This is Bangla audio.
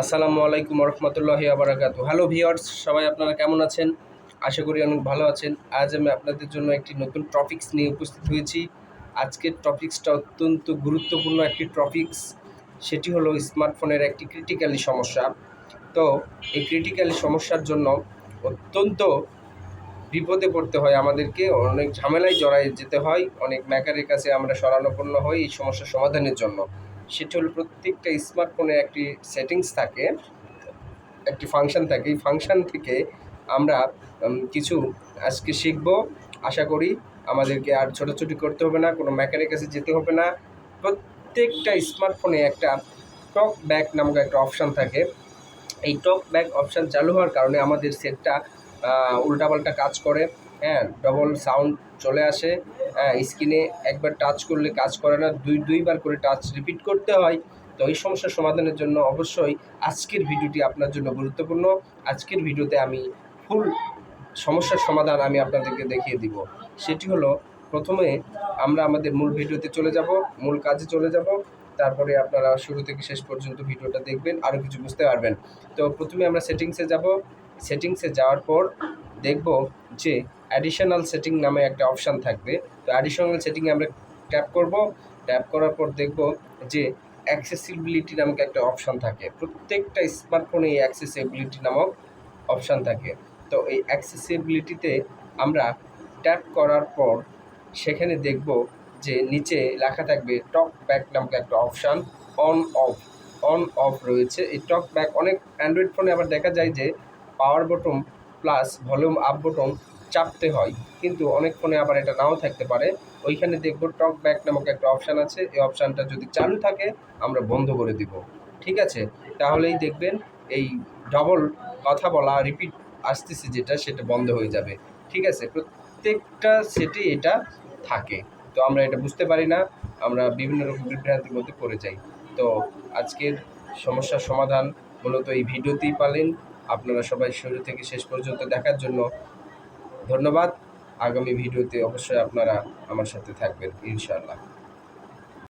আসসালামু আলাইকুম রহমতুল্লাহি আবরাকাত হ্যালো ভিওর্স সবাই আপনারা কেমন আছেন? আশা করি অনেক ভালো আছেন। আজ আমি আপনাদের জন্য একটি নতুন টপিকস নিয়ে উপস্থিত হয়েছি। আজকের টপিক্সটা অত্যন্ত গুরুত্বপূর্ণ একটি টপিক্স সেটি হলো স্মার্টফোনের একটি ক্রিটিক্যালি সমস্যা। তো, এই ক্রিটিক্যালি সমস্যার জন্য অত্যন্ত বিপদে পড়তে হয় আমাদেরকে, অনেক ঝামেলায় জড়াই যেতে হয়, অনেক ম্যাকারের কাছে আমরা শরণাপন্ন হই এই সমস্যার সমাধানের জন্য। সেটি হলো প্রত্যেকটা স্মার্টফোনে একটি সেটিংস থাকে, একটি ফাংশন থাকে। এই ফাংশন থেকে আমরা কিছু আজকে শিখব। আশা করি আমাদেরকে আর ছোটাছুটি করতে হবে না, কোনো ম্যাকারের কাছে যেতে হবে না। প্রত্যেকটা স্মার্টফোনে একটা টক ব্যাক নামক একটা অপশান থাকে। এই টক ব্যাক অপশান চালু হওয়ার কারণে আমাদের সেটটা উল্টাপাল্টা কাজ করে হ্যাঁ ডবল সাউন্ড চলে আসে হ্যাঁ স্ক্রিনে একবার টাচ করলে কাজ করে না, দুই, দুইবার করে টাচ রিপিট করতে হয়। তো এই সমস্যার সমাধানের জন্য অবশ্যই আজকের ভিডিওটি আপনার জন্য গুরুত্বপূর্ণ। আজকের ভিডিওতে আমি ফুল সমস্যার সমাধান আমি আপনাদেরকে দেখিয়ে দিব। সেটি হলো, প্রথমে আমরা আমাদের মূল ভিডিওতে চলে যাব, মূল কাজে চলে যাব। তারপরে আপনারা শুরু থেকে শেষ পর্যন্ত ভিডিওটা দেখবেন আরও কিছু বুঝতে পারবেন। তো প্রথমে আমরা সেটিংসে যাব। সেটিংসে যাওয়ার পর দেখব যে অ্যাডিশনাল সেটিং নামে একটা অপশান থাকবে। তো অ্যাডিশনাল সেটিংয়ে আমরা ট্যাপ করব। ট্যাপ করার পর দেখব যে অ্যাক্সেসিবিলিটি নামক একটা অপশান থাকে। প্রত্যেকটা স্মার্টফোনে এই অ্যাক্সেসিবিলিটি নামক অপশান থাকে। তো এই অ্যাক্সেসিবিলিটিতে আমরা ট্যাপ করার পর সেখানে দেখব যে নিচে লেখা থাকবে টক ব্যাক নামক একটা option on off on off রয়েছে। এই টক ব্যাক অনেক অ্যান্ড্রয়েড ফোনে আবার দেখা যায় যে power button plus volume up button চাপতে হয়। কিন্তু অনেক ফোনে আবার এটা নাও থাকতে পারে। ওইখানে দেখব টক ব্যাক নামক একটা অপশান আছে। এই অপশানটা যদি চালু থাকে, আমরা বন্ধ করে দিব। ঠিক আছে? তাহলেই দেখবেন এই ডবল কথা বলা রিপিট আসতেছে যেটা, সেটা বন্ধ হয়ে যাবে। ঠিক আছে? প্রত্যেকটা সেটে এটা থাকে। তো আমরা এটা বুঝতে পারি না। আমরা বিভিন্ন রকম বিভ্রান্তির মধ্যে পড়ে যাই। তো আজকের সমস্যার সমাধান মূলত এই ভিডিওতেই পালেন। আপনারা সবাই শুরু থেকে শেষ পর্যন্ত দেখার জন্য ধন্যবাদ। আগামী ভিডিওতে অবশ্যই আপনারা আমার সাথে থাকবেন, ইনশাআল্লাহ।